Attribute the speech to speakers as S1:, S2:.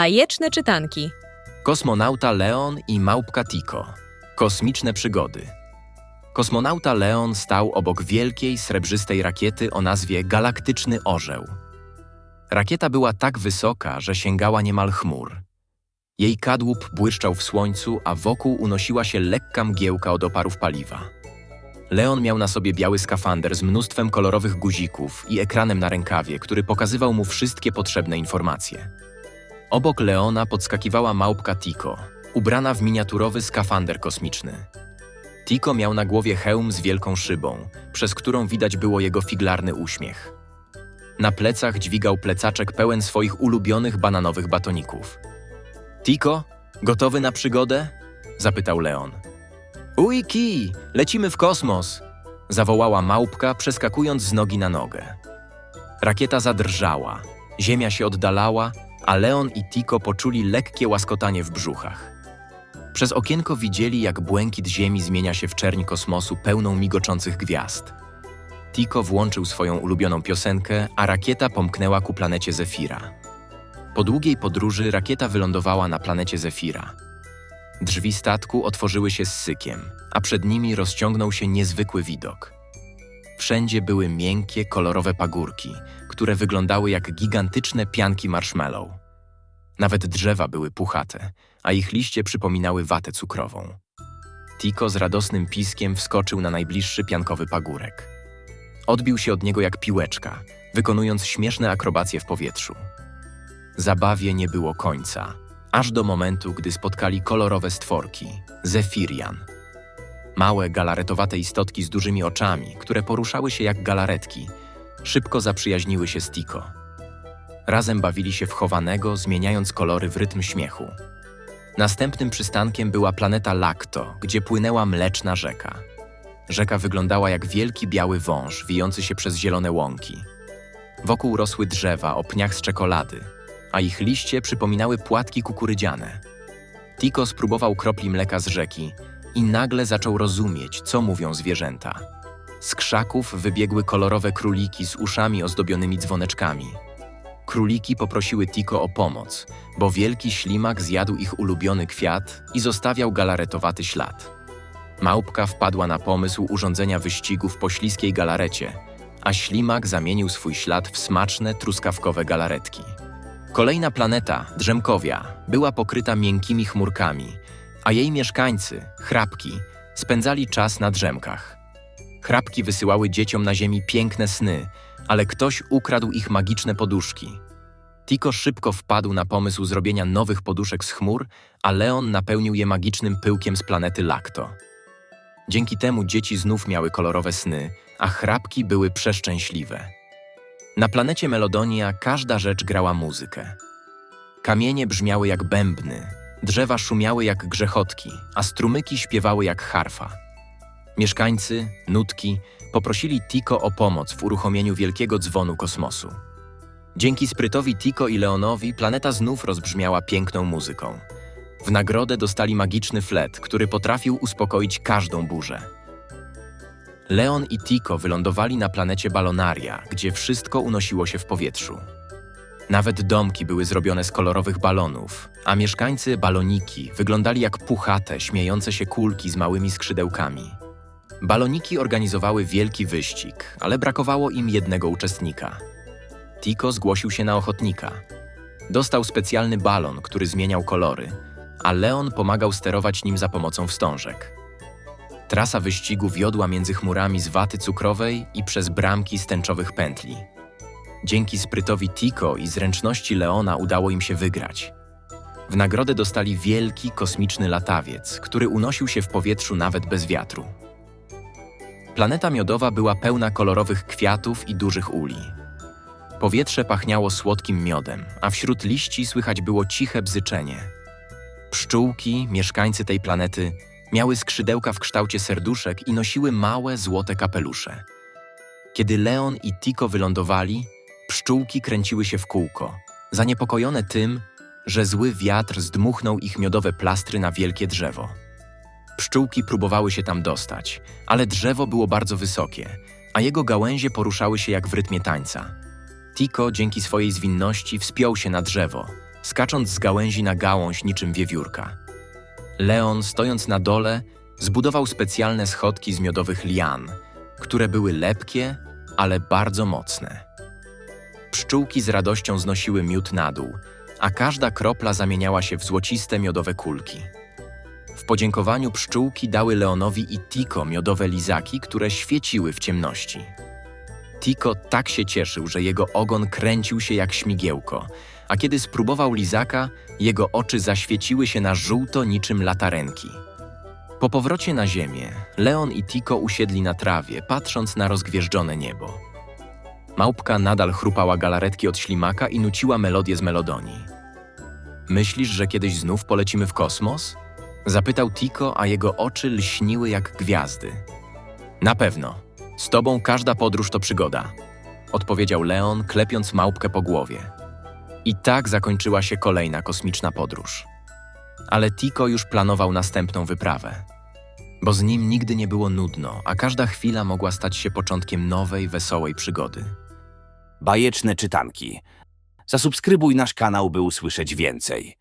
S1: Bajeczne czytanki.
S2: Kosmonauta Leon i małpka Tico. Kosmiczne przygody. Kosmonauta Leon stał obok wielkiej, srebrzystej rakiety o nazwie Galaktyczny Orzeł. Rakieta była tak wysoka, że sięgała niemal chmur. Jej kadłub błyszczał w słońcu, a wokół unosiła się lekka mgiełka od oparów paliwa. Leon miał na sobie biały skafander z mnóstwem kolorowych guzików i ekranem na rękawie, który pokazywał mu wszystkie potrzebne informacje. Obok Leona podskakiwała małpka Tico, ubrana w miniaturowy skafander kosmiczny. Tico miał na głowie hełm z wielką szybą, przez którą widać było jego figlarny uśmiech. Na plecach dźwigał plecaczek pełen swoich ulubionych bananowych batoników. Tico, gotowy na przygodę? zapytał Leon. Uj, lecimy w kosmos! zawołała małpka, przeskakując z nogi na nogę. Rakieta zadrżała, ziemia się oddalała, a Leon i Tico poczuli lekkie łaskotanie w brzuchach. Przez okienko widzieli, jak błękit ziemi zmienia się w czerń kosmosu pełną migoczących gwiazd. Tico włączył swoją ulubioną piosenkę, a rakieta pomknęła ku planecie Zefira. Po długiej podróży rakieta wylądowała na planecie Zefira. Drzwi statku otworzyły się z sykiem, a przed nimi rozciągnął się niezwykły widok. Wszędzie były miękkie, kolorowe pagórki, które wyglądały jak gigantyczne pianki marshmallow. Nawet drzewa były puchate, a ich liście przypominały watę cukrową. Tico z radosnym piskiem wskoczył na najbliższy piankowy pagórek. Odbił się od niego jak piłeczka, wykonując śmieszne akrobacje w powietrzu. Zabawie nie było końca, aż do momentu, gdy spotkali kolorowe stworki Zefirian. Małe, galaretowate istotki z dużymi oczami, które poruszały się jak galaretki, szybko zaprzyjaźniły się z Tico. Razem bawili się w chowanego, zmieniając kolory w rytm śmiechu. Następnym przystankiem była planeta Lacto, gdzie płynęła mleczna rzeka. Rzeka wyglądała jak wielki biały wąż wijący się przez zielone łąki. Wokół rosły drzewa o pniach z czekolady, a ich liście przypominały płatki kukurydziane. Tico spróbował kropli mleka z rzeki i nagle zaczął rozumieć, co mówią zwierzęta. Z krzaków wybiegły kolorowe króliki z uszami ozdobionymi dzwoneczkami. Króliki poprosiły Tico o pomoc, bo wielki ślimak zjadł ich ulubiony kwiat i zostawiał galaretowaty ślad. Małpka wpadła na pomysł urządzenia wyścigów po śliskiej galarecie, a ślimak zamienił swój ślad w smaczne, truskawkowe galaretki. Kolejna planeta, Drzemkowia, była pokryta miękkimi chmurkami, a jej mieszkańcy, chrapki, spędzali czas na drzemkach. Chrapki wysyłały dzieciom na ziemi piękne sny, ale ktoś ukradł ich magiczne poduszki. Tico szybko wpadł na pomysł zrobienia nowych poduszek z chmur, a Leon napełnił je magicznym pyłkiem z planety Lacto. Dzięki temu dzieci znów miały kolorowe sny, a chrapki były przeszczęśliwe. Na planecie Melodonia każda rzecz grała muzykę. Kamienie brzmiały jak bębny, drzewa szumiały jak grzechotki, a strumyki śpiewały jak harfa. Mieszkańcy, nutki, poprosili Tico o pomoc w uruchomieniu wielkiego dzwonu kosmosu. Dzięki sprytowi Tico i Leonowi planeta znów rozbrzmiała piękną muzyką. W nagrodę dostali magiczny flet, który potrafił uspokoić każdą burzę. Leon i Tico wylądowali na planecie Balonaria, gdzie wszystko unosiło się w powietrzu. Nawet domki były zrobione z kolorowych balonów, a mieszkańcy baloniki wyglądali jak puchate, śmiejące się kulki z małymi skrzydełkami. Baloniki organizowały wielki wyścig, ale brakowało im jednego uczestnika. Tico zgłosił się na ochotnika. Dostał specjalny balon, który zmieniał kolory, a Leon pomagał sterować nim za pomocą wstążek. Trasa wyścigu wiodła między chmurami z waty cukrowej i przez bramki z tęczowych pętli. Dzięki sprytowi Tico i zręczności Leona udało im się wygrać. W nagrodę dostali wielki kosmiczny latawiec, który unosił się w powietrzu nawet bez wiatru. Planeta miodowa była pełna kolorowych kwiatów i dużych uli. Powietrze pachniało słodkim miodem, a wśród liści słychać było ciche bzyczenie. Pszczółki, mieszkańcy tej planety, miały skrzydełka w kształcie serduszek i nosiły małe, złote kapelusze. Kiedy Leon i Tico wylądowali, pszczółki kręciły się w kółko, zaniepokojone tym, że zły wiatr zdmuchnął ich miodowe plastry na wielkie drzewo. Pszczółki próbowały się tam dostać, ale drzewo było bardzo wysokie, a jego gałęzie poruszały się jak w rytmie tańca. Tico dzięki swojej zwinności wspiął się na drzewo, skacząc z gałęzi na gałąź niczym wiewiórka. Leon, stojąc na dole, zbudował specjalne schodki z miodowych lian, które były lepkie, ale bardzo mocne. Pszczółki z radością znosiły miód na dół, a każda kropla zamieniała się w złociste miodowe kulki. W podziękowaniu pszczółki dały Leonowi i Tiko miodowe lizaki, które świeciły w ciemności. Tiko tak się cieszył, że jego ogon kręcił się jak śmigiełko, a kiedy spróbował lizaka, jego oczy zaświeciły się na żółto niczym latarenki. Po powrocie na ziemię, Leon i Tiko usiedli na trawie, patrząc na rozgwieżdżone niebo. Małpka nadal chrupała galaretki od ślimaka i nuciła melodię z melodonii. Myślisz, że kiedyś znów polecimy w kosmos? Zapytał Tiko, a jego oczy lśniły jak gwiazdy. Na pewno. Z tobą każda podróż to przygoda, odpowiedział Leon, klepiąc małpkę po głowie. I tak zakończyła się kolejna kosmiczna podróż. Ale Tiko już planował następną wyprawę. Bo z nim nigdy nie było nudno, a każda chwila mogła stać się początkiem nowej, wesołej przygody.
S1: Bajeczne czytanki. Zasubskrybuj nasz kanał, by usłyszeć więcej.